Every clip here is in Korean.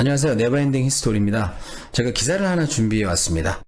안녕하세요. 네버엔딩 히스토리입니다. 제가 기사를 하나 준비해 왔습니다.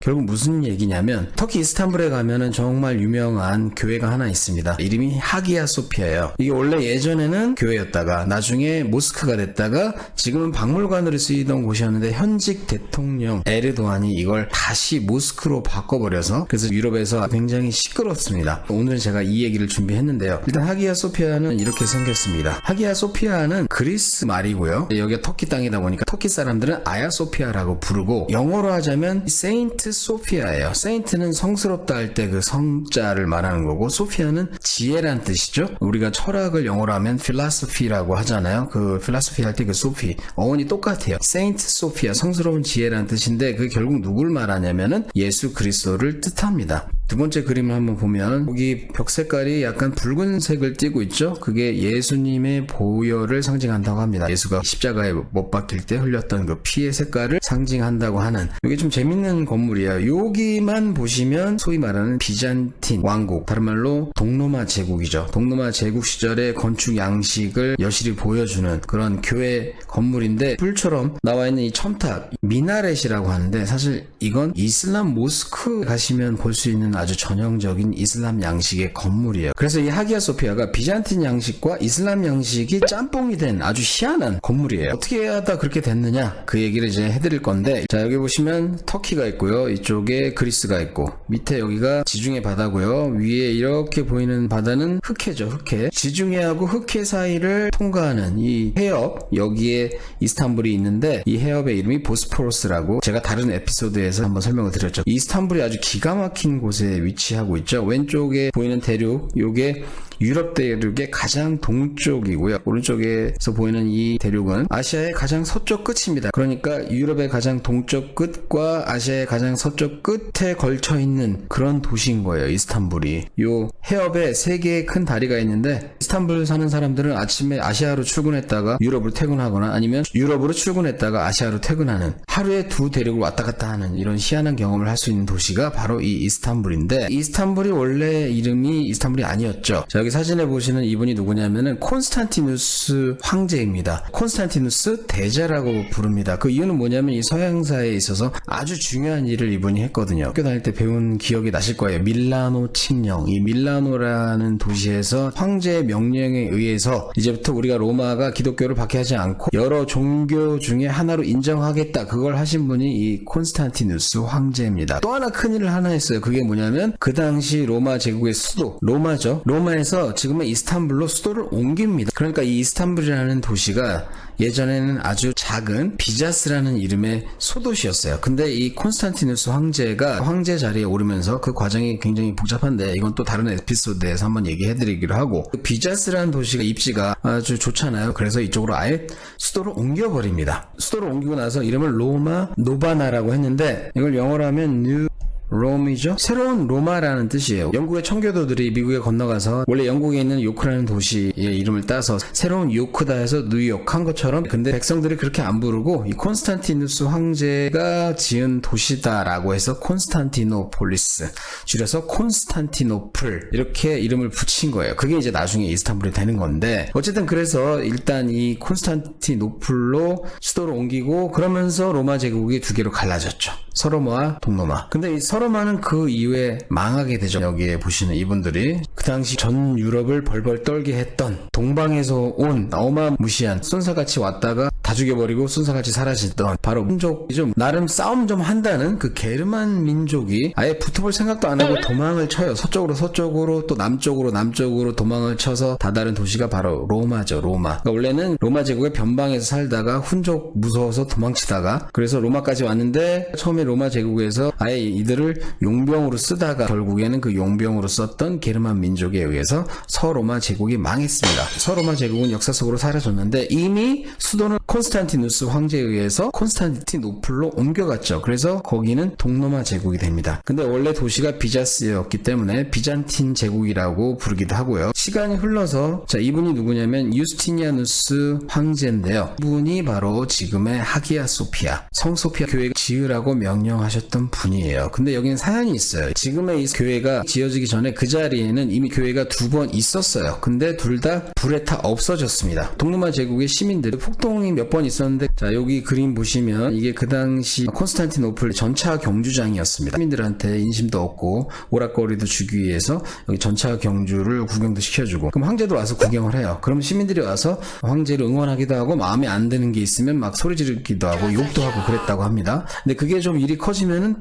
결국 무슨 얘기냐면 터키 이스탄불에 가면은 정말 유명한 교회가 하나 있습니다. 이름이 하기야 소피아예요. 이게 원래 예전에는 교회였다가 나중에 모스크가 됐다가 지금은 박물관으로 쓰이던 곳이었는데 현직 대통령 에르도안이 이걸 다시 모스크로 바꿔버려서 그래서 유럽에서 굉장히 시끄럽습니다. 오늘 제가 이 얘기를 준비했는데요. 일단 하기야 소피아는 이렇게 생겼습니다. 하기야 소피아는 그리스 말이고요. 여기가 터키 땅이다 보니까 터키 사람들은 아야 소피아라고 부르고 영어로 하자면 세인트 소피아예요. 세인트는 성스럽다 할 때 그 성자를 말하는 거고 소피아는 지혜란 뜻이죠. 우리가 철학을 영어로 하면 philosophy라고 하잖아요. 그 philosophy 할 때 그 소피 어원이 똑같아요. 세인트 소피아 성스러운 지혜란 뜻인데 그 결국 누굴 말하냐면은 예수 그리스도를 뜻합니다. 두 번째 그림을 한번 보면 여기 벽 색깔이 약간 붉은색을 띠고 있죠. 그게 예수님의 보혈을 상징한다고 합니다. 예수가 십자가에 못 박힐 때 흘렸던 그 피의 색깔을 상징한다고 하는 이게 좀 재밌는 건물이에요. 여기만 보시면 소위 말하는 비잔틴 왕국, 다른 말로 동로마 제국이죠. 동로마 제국 시절의 건축 양식을 여실히 보여주는 그런 교회 건물인데 불처럼 나와 있는 이 첨탑 미나렛이라고 하는데 사실 이건 이슬람 모스크 가시면 볼 수 있는 아주 전형적인 이슬람 양식의 건물이에요. 그래서 이 하기야 소피아가 비잔틴 양식과 이슬람 양식이 짬뽕이 된 아주 희한한 건물이에요. 어떻게 하다 그렇게 됐느냐 그 얘기를 이제 해드릴 건데 자 여기 보시면 터키가 있고요. 이쪽에 그리스가 있고 밑에 여기가 지중해 바다고요. 위에 이렇게 보이는 바다는 흑해죠. 흑해. 지중해하고 흑해 사이를 통과하는 이 해협 여기에 이스탄불이 있는데 이 해협의 이름이 보스포러스라고 제가 다른 에피소드에서 한번 설명을 드렸죠. 이스탄불이 아주 기가 막힌 곳에 위치하고 있죠. 왼쪽에 보이는 대륙 요게 유럽 대륙의 가장 동쪽이고요. 오른쪽에서 보이는 이 대륙은 아시아의 가장 서쪽 끝입니다. 그러니까 유럽의 가장 동쪽 끝과 아시아의 가장 서쪽 끝에 걸쳐 있는 그런 도시인 거예요. 이스탄불이. 요 해협에 세 개의 큰 다리가 있는데 이스탄불 사는 사람들은 아침에 아시아로 출근했다가 유럽으로 퇴근하거나 아니면 유럽으로 출근했다가 아시아로 퇴근하는 하루에 두 대륙을 왔다 갔다 하는 이런 희한한 경험을 할 수 있는 도시가 바로 이 이스탄불인데 이스탄불이 원래 이름이 이스탄불이 아니었죠. 자, 여기 사진에 보시는 이분이 누구냐면은 콘스탄티누스 황제입니다. 콘스탄티누스 대제라고 부릅니다. 그 이유는 뭐냐면 이 서양사에 있어서 아주 중요한 일을 이분이 했거든요. 학교 다닐 때 배운 기억이 나실 거예요. 밀라노 칙령. 이 밀라노라는 도시에서 황제의 명령에 의해서 이제부터 우리가 로마가 기독교를 박해하지 않고 여러 종교 중에 하나로 인정하겠다. 그걸 하신 분이 이 콘스탄티누스 황제입니다. 또 하나 큰 일을 하나 했어요. 그게 뭐냐면 그 당시 로마 제국의 수도 로마죠. 로마에서 지금의 이스탄불로 수도를 옮깁니다. 그러니까 이 이스탄불이라는 도시가 예전에는 아주 작은 비자스라는 이름의 소도시였어요. 근데 이 콘스탄티누스 황제가 황제 자리에 오르면서 그 과정이 굉장히 복잡한데 이건 또 다른 에피소드에서 한번 얘기해드리기로 하고 그 비자스라는 도시가 입지가 아주 좋잖아요. 그래서 이쪽으로 아예 수도를 옮겨버립니다. 수도를 옮기고 나서 이름을 로마 노바나라고 했는데 이걸 영어로 하면 뉴 롬이죠? 새로운 로마라는 뜻이에요. 영국의 청교도들이 미국에 건너가서 원래 영국에 있는 요크라는 도시의 이름을 따서 새로운 요크다 해서 뉴욕 한 것처럼 근데 백성들이 그렇게 안 부르고 이 콘스탄티누스 황제가 지은 도시다라고 해서 콘스탄티노폴리스 줄여서 콘스탄티노플 이렇게 이름을 붙인 거예요. 그게 이제 나중에 이스탄불이 되는 건데 어쨌든 그래서 일단 이 콘스탄티노플로 수도를 옮기고 그러면서 로마 제국이 두 개로 갈라졌죠. 서로마와 동로마. 근데 이 서로마는 그 이후에 망하게 되죠. 여기에 보시는 이분들이 그 당시 전 유럽을 벌벌 떨게 했던 동방에서 온 어마무시한 순사같이 왔다가 다 죽여버리고 순사같이 사라지던 바로 민족이죠. 나름 싸움 좀 한다는 그 게르만 민족이 아예 붙어볼 생각도 안 하고 도망을 쳐요. 서쪽으로 서쪽으로 또 남쪽으로 남쪽으로 도망을 쳐서 다다른 도시가 바로 로마죠. 로마. 그러니까 원래는 로마 제국의 변방에서 살다가 훈족 무서워서 도망치다가 그래서 로마까지 왔는데 처음에 로마 제국에서 아예 이들을 용병으로 쓰다가 결국에는 그 용병으로 썼던 게르만 민족에 의해서 서로마 제국이 망했습니다. 서로마 제국은 역사 속으로 사라졌는데 이미 수도는 콘스탄티누스 황제에 의해서 콘스탄티노플로 옮겨갔죠. 그래서 거기는 동로마 제국이 됩니다. 근데 원래 도시가 비자스였기 때문에 비잔틴 제국이라고 부르기도 하고요. 시간이 흘러서 자 이분이 누구냐면 유스티니아누스 황제인데요. 이분이 바로 지금의 하기야 소피아 성소피아 교회 지으라고 명령하셨던 분이에요. 근데 여기는 사연이 있어요. 지금의 이 교회가 지어지기 전에 그 자리에는 이미 교회가 두 번 있었어요. 근데 둘 다 불에 타 없어졌습니다. 동로마 제국의 시민들 폭동이 몇 번 있었는데 자 여기 그림 보시면 이게 그 당시 콘스탄티노플 전차 경주장이었습니다. 시민들한테 인심도 얻고 오락거리도 주기 위해서 여기 전차 경주를 구경도 시켜주고 그럼 황제도 와서 구경을 해요. 그럼 시민들이 와서 황제를 응원하기도 하고 마음에 안 드는 게 있으면 막 소리 지르기도 하고 욕도 하고 그랬다고 합니다. 근데 그게 좀 일이 커지면은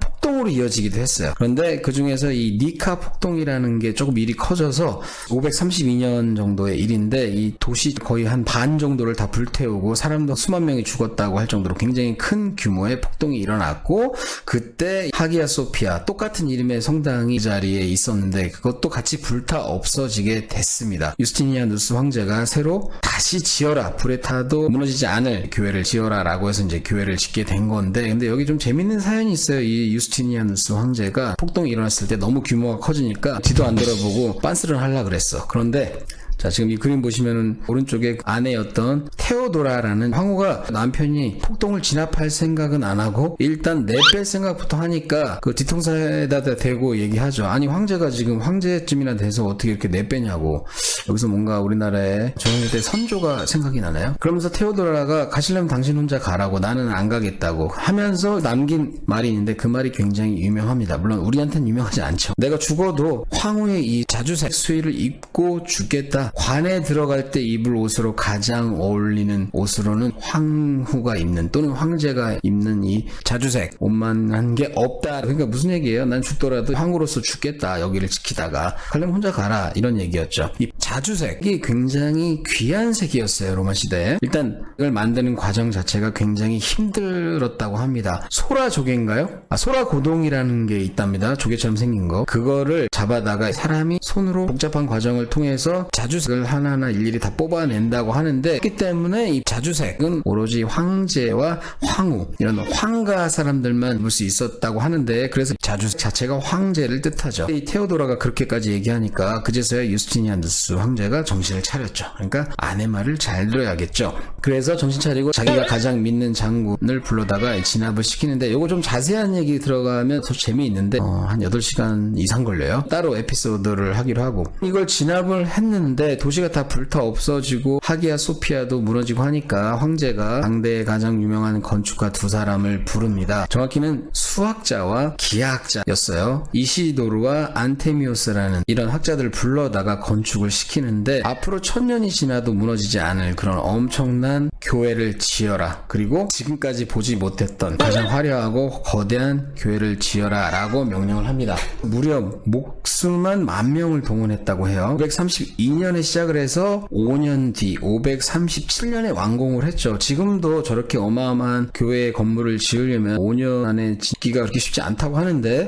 폭동으로 이어지기도 했어요. 그런데 그 중에서 이 니카 폭동이라는 게 조금 일이 커져서 532년 정도의 일인데 이 도시 거의 한 반 정도를 다 불태우고 사람도 수만 명이 죽었다고 할 정도로 굉장히 큰 규모의 폭동이 일어났고 그때 하기야 소피아 똑같은 이름의 성당이 이 자리에 있었는데 그것도 같이 불타 없어지게 됐습니다. 유스티니아누스 황제가 새로 다시 지어라 불에 타도 무너지지 않을 교회를 지어라라고 해서 이제 교회를 짓게 된 건데 근데 여기 좀 재밌는 사연이 있어요. 이 유스티니아 누스 황제가 폭동이 일어났을 때 너무 규모가 커지니까 뒤도 안 돌아보고 빤스를 하려 그랬어. 그런데 자, 지금 이 그림 보시면은 오른쪽에 아내였던 테오도라라는 황후가 남편이 폭동을 진압할 생각은 안 하고 일단 내뺄 생각부터 하니까 그 뒤통수에다 대고 얘기하죠. 아니, 황제가 지금 황제쯤이나 돼서 어떻게 이렇게 내빼냐고. 여기서 뭔가 우리나라의 조영대 선조가 생각이 나나요? 그러면서 테오도라가 가시려면 당신 혼자 가라고 나는 안 가겠다고 하면서 남긴 말이 있는데 그 말이 굉장히 유명합니다. 물론 우리한테는 유명하지 않죠. 내가 죽어도 황후의 이 자주색 수의를 입고 죽겠다. 관에 들어갈 때 입을 옷으로 가장 어울리는 옷으로는 황후가 입는 또는 황제가 입는 이 자주색 옷만 한 게 없다. 그러니까 무슨 얘기예요? 난 죽더라도 황후로서 죽겠다. 여기를 지키다가 가려면 혼자 가라. 이런 얘기였죠. 이 자주색이 굉장히 귀한 색이었어요. 로마 시대에. 일단 이걸 만드는 과정 자체가 굉장히 힘들었다고 합니다. 소라 조개인가요? 아, 소라 고동이라는 게 있답니다. 조개처럼 생긴 거. 그거를 잡아다가 사람이 손으로 복잡한 과정을 통해서 자주색을 하나하나 일일이 다 뽑아낸다고 하는데 그렇기 때문에 이 자주색은 오로지 황제와 황후 이런 황가 사람들만 입을 수 있었다고 하는데 그래서 자주색 자체가 황제를 뜻하죠. 이 테오도라가 그렇게까지 얘기하니까 그제서야 유스티니아누스 황제가 정신을 차렸죠. 그러니까 아내 말을 잘 들어야겠죠. 그래서 정신 차리고 자기가 가장 믿는 장군을 불러다가 진압을 시키는데 요거 좀 자세한 얘기 들어가면 더 재미있는데 어, 한 8시간 이상 걸려요. 따로 에피소드를 하기로 하고 이걸 진압을 했는데 도시가 다 불타 없어지고 하기야 소피아도 무너지고 하니까 황제가 당대의 가장 유명한 건축가 두 사람을 부릅니다. 정확히는 수학자와 기하학자였어요. 이시도르와 안테미오스라는 이런 학자들을 불러다가 건축을 시키는데 앞으로 천년이 지나도 무너지지 않을 그런 엄청난 교회를 지어라. 그리고 지금까지 보지 못했던 가장 화려하고 거대한 교회를 지어라 라고 명령을 합니다. 무려 목수만 만 명을 동원했다고 해요. 532년에 시작을 해서 5년 뒤 537년에 완공을 했죠. 지금도 저렇게 어마어마한 교회 건물을 지으려면 5년 안에 짓기가 그렇게 쉽지 않다고 하는데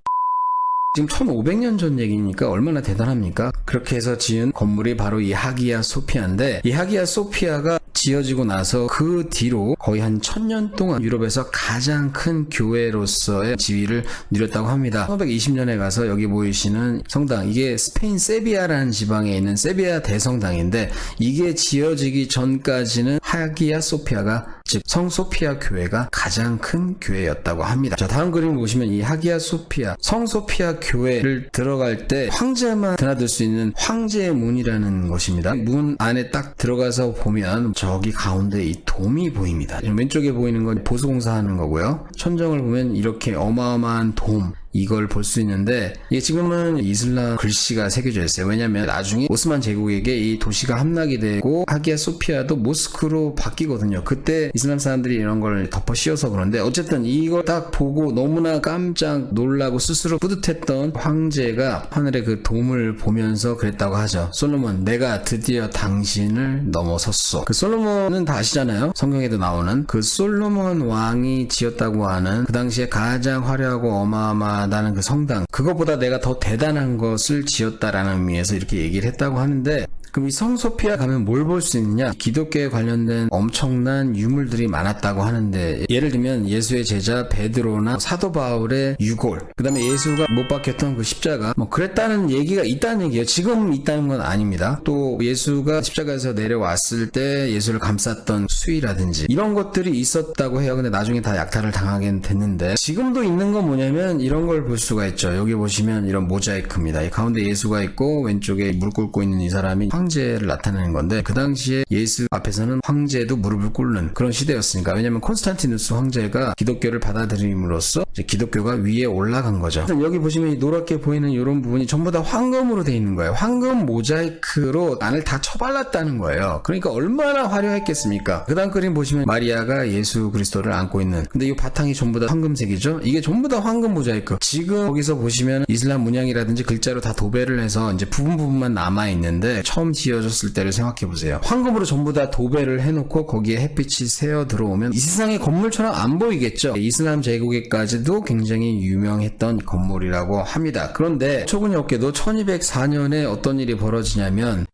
지금 1500년 전 얘기니까 얼마나 대단합니까? 그렇게 해서 지은 건물이 바로 이 하기야 소피아인데 이 하기야 소피아가 지어지고 나서 그 뒤로 거의 한 천년 동안 유럽에서 가장 큰 교회로서의 지위를 누렸다고 합니다. 1520년에 가서 여기 보이시는 성당 이게 스페인 세비야라는 지방에 있는 세비야 대성당인데 이게 지어지기 전까지는 하기야 소피아가 즉 성소피아 교회가 가장 큰 교회였다고 합니다. 자 다음 그림 보시면 이 하기야 소피아 성소피아 교회를 들어갈 때 황제만 드나들 수 있는 황제의 문이라는 것입니다. 문 안에 딱 들어가서 보면 저기 가운데 이 돔이 보입니다. 왼쪽에 보이는 건 보수공사하는 거고요. 천정을 보면 이렇게 어마어마한 돔 이걸 볼 수 있는데 이게 지금은 이슬람 글씨가 새겨져 있어요. 왜냐하면 나중에 오스만 제국에게 이 도시가 함락이 되고 하기야 소피아도 모스크로 바뀌거든요. 그때 이슬람 사람들이 이런 걸 덮어 씌워서 그런데 어쨌든 이걸 딱 보고 너무나 깜짝 놀라고 스스로 뿌듯했던 황제가 하늘의 그 돔을 보면서 그랬다고 하죠. 솔로몬 내가 드디어 당신을 넘어섰소. 그 솔로몬은 다 아시잖아요. 성경에도 나오는 그 솔로몬 왕이 지었다고 하는 그 당시에 가장 화려하고 어마어마한 대단하다는 그 성당 그것보다 내가 더 대단한 것을 지었다라는 의미에서 이렇게 얘기를 했다고 하는데 그럼 이 성소피아 가면 뭘 볼 수 있느냐? 기독교에 관련된 엄청난 유물들이 많았다고 하는데 예를 들면 예수의 제자 베드로나 사도 바울의 유골 그 다음에 예수가 못 박혔던 그 십자가 뭐 그랬다는 얘기가 있다는 얘기예요. 지금 있다는 건 아닙니다. 또 예수가 십자가에서 내려왔을 때 예수를 감쌌던 수위라든지 이런 것들이 있었다고 해요. 근데 나중에 다 약탈을 당하게 됐는데 지금도 있는 건 뭐냐면 이런 걸 볼 수가 있죠. 여기 보시면 이런 모자이크입니다. 이 가운데 예수가 있고 왼쪽에 물 꿇고 있는 이 사람이 황제를 나타내는 건데 그 당시에 예수 앞에서는 황제도 무릎을 꿇는 그런 시대였으니까 왜냐면 콘스탄티누스 황제가 기독교를 받아들임으로써 기독교가 위에 올라간 거죠. 여기 보시면 이 노랗게 보이는 이런 부분이 전부 다 황금으로 돼 있는 거예요. 황금 모자이크로 안을 다 쳐발랐다는 거예요. 그러니까 얼마나 화려했겠습니까? 그 다음 그림 보시면 마리아가 예수 그리스도를 안고 있는 근데 이 바탕이 전부 다 황금색이죠. 이게 전부 다 황금 모자이크. 지금 거기서 보시면 이슬람 문양이라든지 글자로 다 도배를 해서 이제 부분 부분만 남아 있는데 처음 지어졌을 때를 생각해 보세요. 황금으로 전부 다 도배를 해놓고 거기에 햇빛이 새어 들어오면 이 세상의 건물처럼 안 보이겠죠. 이슬람 제국에까지도 굉장히 유명했던 건물이라고 합니다. 그런데 초근이 없게도 1204년에 어떤 일이 벌어지냐면